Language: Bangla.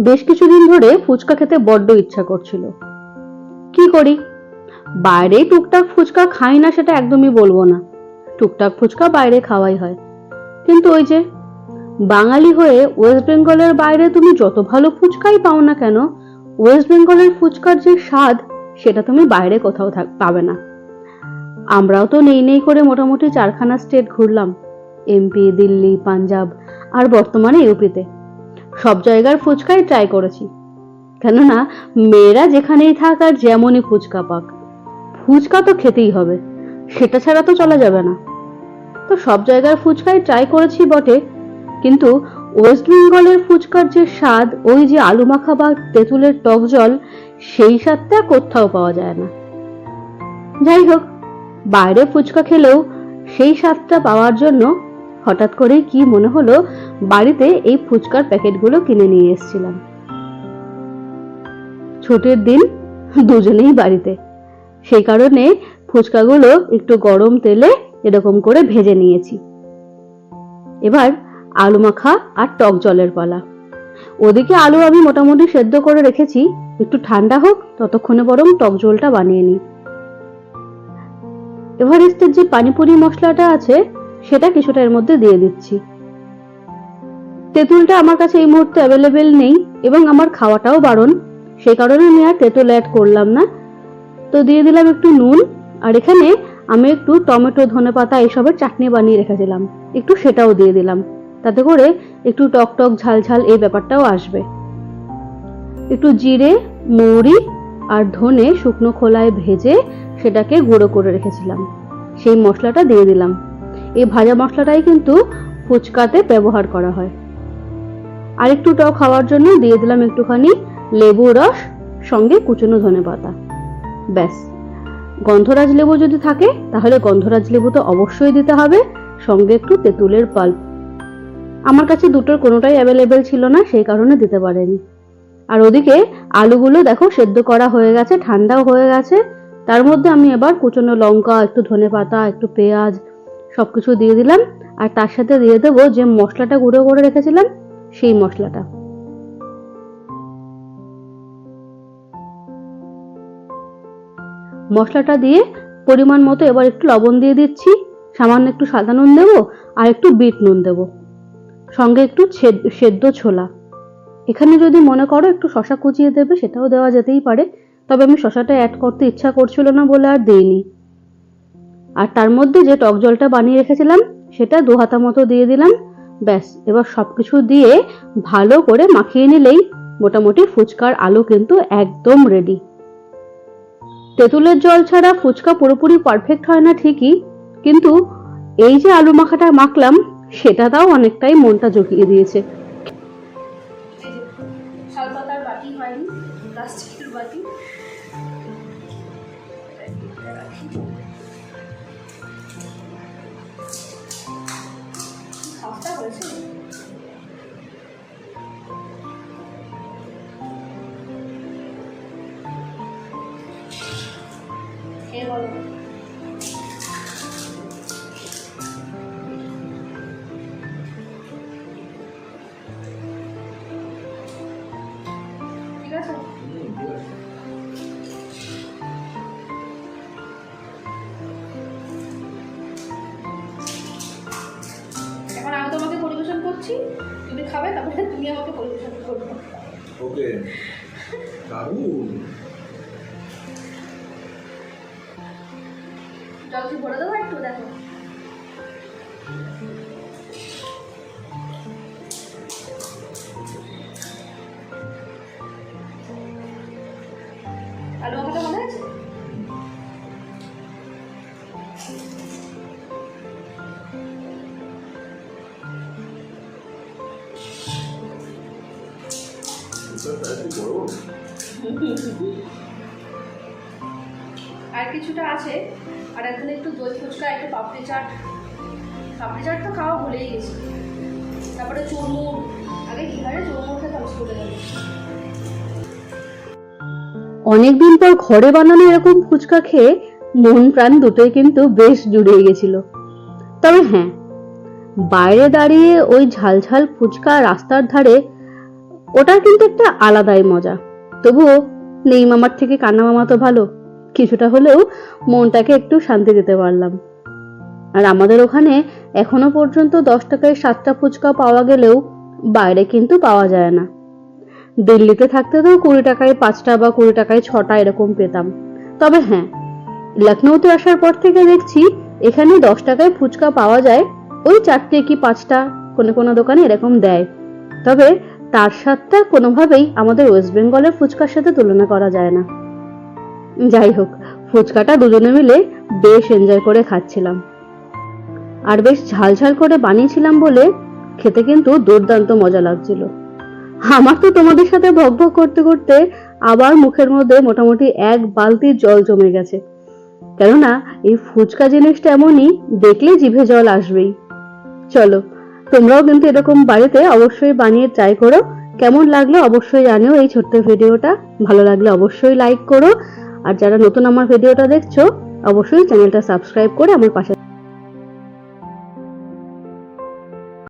বেশ কিছুদিন ধরে ফুচকা খেতে বড্ড ইচ্ছা করছিল। কি করি? বাইরে টুকটাক ফুচকা খাই না সেটা একদমই বলব না। টুকটাক ফুচকা বাইরে খাওয়াই হয়। কিন্তু ওই যে বাঙালি হয়ে ওয়েস্ট বেঙ্গলের বাইরে তুমি যত ভালো ফুচকাই পাও না কেন, ওয়েস্ট বেঙ্গলের ফুচকার যে স্বাদ, সেটা তুমি বাইরে কোথাও পাবে না। আমরাও তো নেই নেই করে মোটামুটি চারখানা স্টেট ঘুরলাম। এমপি, দিল্লি, পাঞ্জাব আর বর্তমানে ইউপিতে। সব জায়গার ফুচকাই ট্রাই করেছি। কেননা, মেয়েরা যেখানেই থাক আর যেমনই ফুচকা পাক, ফুচকা তো খেতেই হবে, সেটা ছাড়া তো চলা যাবে না। তো সব জায়গার ফুচকাই ট্রাই করেছি বটে, কিন্তু ওয়েস্ট বেঙ্গলের ফুচকার যে স্বাদ, ওই যে আলু মাখা বা তেঁতুলের টক জল, সেই স্বাদটা কোথাও পাওয়া যায় না। যাই হোক বাইরে ফুচকা খেলেও সেই স্বাদটা পাওয়ার জন্য হঠাৎ করেই কি মনে হলো, বাড়িতে এই ফুচকার প্যাকেটগুলো কিনে নিয়ে এসেছিলাম। ছুটির দিন দুজনেই বাড়িতে। সেই কারণে ফুচকাগুলো একটু গরম তেলে এরকম করে ভেজে নিয়েছি। এবার আলু মাখা আর টক জলের পালা। ওদিকে আলু আমি মোটামুটি সেদ্ধ করে রেখেছি, একটু ঠান্ডা হোক, ততক্ষণে বরং টক জলটা বানিয়ে নিই। এভারেস্টের যে পানিপুরি মশলাটা আছে সেটা কিছুটা এর মধ্যে দিয়ে দিচ্ছি। তেঁতুলটা আমার কাছে এই মুহূর্তে অ্যাভেলেবেল নেই এবং আমার খাওয়াটাও বারণ। সেই কারণে আমি আর তেঁতুল অ্যাড করলাম না। তো দিয়ে দিলাম একটু নুন, আর এখানে আমি একটু টমেটো ধনে পাতা এইসবের চাটনি বানিয়ে রেখেছিলাম। একটু সেটাও দিয়ে দিলাম। তাতে করে একটু টক টক, ঝাল ঝাল এই ব্যাপারটাও আসবে। একটু জিরে, মৌরি আর ধনে শুকনো খোলায় ভেজে সেটাকে গুঁড়ো করে রেখেছিলাম। সেই মশলাটা দিয়ে দিলাম। এই ভাজা মশলাটাই কিন্তু ফুচকাতে ব্যবহার করা হয়। আর একটু টক খাওয়ার জন্য দিয়ে দিলাম একটুখানি লেবু রস, সঙ্গে কুচনো ধনে পাতা। ব্যাস। গন্ধরাজ লেবু যদি থাকে, তাহলে গন্ধরাজ লেবু তো অবশ্যই দিতে হবে, সঙ্গে একটু তেঁতুলের পাল্প আমার কাছে দুটোর কোনোটাই অ্যাভেলেবেল ছিল না, সেই কারণে দিতে পারেনি। আর ওদিকে আলুগুলো দেখো সেদ্ধ করা হয়ে গেছে, ঠান্ডাও হয়ে গেছে। তার মধ্যে আমি এবার কুচনো লঙ্কা, একটু ধনে পাতা, একটু পেঁয়াজ সবকিছু দিয়ে দিলাম, আর তার সাথে দিয়ে দেবো যে মশলাটা গুঁড়ো করে রেখেছিলাম, সেই মশলাটা। মশলাটা দিয়ে পরিমাণ মতো এবার একটু লবণ দিয়ে দিচ্ছি, সামান্য একটু সাদা নুন দেবো, আর একটু বিট নুন দেবো। সঙ্গে একটু সেদ্ধ ছোলা। এখানে যদি মনে করো একটু শশা কুচিয়ে দেবে, সেটাও দেওয়া যেতেই পারে, তবে আমি শশাটা অ্যাড করতে ইচ্ছা করছিল না বলে আর দিইনি। আর তার মধ্যে যে টক জলটা বানিয়ে রেখেছিলাম, সেটা দু হাতা মতো দিয়ে দিলাম। ব্যাস, এবার সব কিছু দিয়ে ভালো করে মাখিয়ে নিলেই মোটামুটি ফুচকার আলু কিন্তু একদম রেডি তেঁতুলের জল ছাড়া ফুচকা পুরোপুরি পারফেক্ট হয় না ঠিকই, কিন্তু এই যে আলু মাখাটা মাখলাম, সেটা তাও অনেকটাই মনটা জুগিয়ে দিয়েছে। হয়েছে খেয়ে বলো? খাবে তারপরে তুমি আমাকে পরিবেশন করবে ওকে। দারুণ। জল কি ভরে দেবো একটু? দেখো। আলু আমাকে আর কিছুটা আছে। আর এখন একটু দই ফুচকা, একটু পাপড়ি চাট। পাপড়ি চাট তো খাওয়া ভুলেই গেছি। তারপরে চুরমুর। আগে কি হারে চুরমুর খেতাম স্কুলে অনেকদিন পর ঘরে বানানো এরকম ফুচকা খেয়ে মন প্রাণ দুটোই কিন্তু বেশ জুড়ে গেছিল। তবে হ্যাঁ বাইরে দাঁড়িয়ে ওই ঝালঝাল ফুচকা রাস্তার ধারে ওটার কিন্তু একটা আলাদাই মজা। তবুও নেই মামার থেকে কান্না মামা তো ভালো, কিছুটা হলেও মনটাকে একটু শান্তি দিতে পারলাম। আর আমাদের ওখানে এখনও পর্যন্ত দশ টাকায় সাতটা ফুচকা পাওয়া গেলেও বাইরে কিন্তু পাওয়া যায় না। দিল্লিতে থাকতে তো কুড়ি টাকায় পাঁচটা বা কুড়ি টাকায় ছটা এরকম পেতাম। তবে হ্যাঁ লখনৌতে আসার পর থেকে দেখছি এখানে দশ টাকায় ফুচকা পাওয়া যায়, ওই চারটে কি পাঁচটা কোনো কোনো দোকানে এরকম দেয়। তবে তার স্বাদটা কোনোভাবেই আমাদের ওয়েস্ট বেঙ্গলের ফুচকার সাথে তুলনা করা যায় না। যাই হোক, ফুচকাটা দুজনে মিলে বেশ এনজয় করে খাচ্ছিলাম। আর বেশ ঝাল ঝাল করে বানিয়েছিলাম বলে খেতে কিন্তু দুর্দান্ত মজা লাগছিল। আমার তো তোমাদের সাথে ভক ভক করতে করতে আবার মুখের মধ্যে মোটামুটি এক বালতি জল জমে গেছে। কেননা, এই ফুচকা জিনিসটা এমনই দেখলে জিভে জল আসবেই। চলো তোমরাও কিন্তু এরকম বাড়িতে অবশ্যই বানিয়ে ট্রাই করো। কেমন লাগল অবশ্যই জানিও এই ছোট্ট ভিডিওটা। ভালো লাগলে অবশ্যই লাইক করো। আর যারা নতুন আমার ভিডিওটা দেখছ, অবশ্যই চ্যানেলটা সাবস্ক্রাইব করে আমার পাশে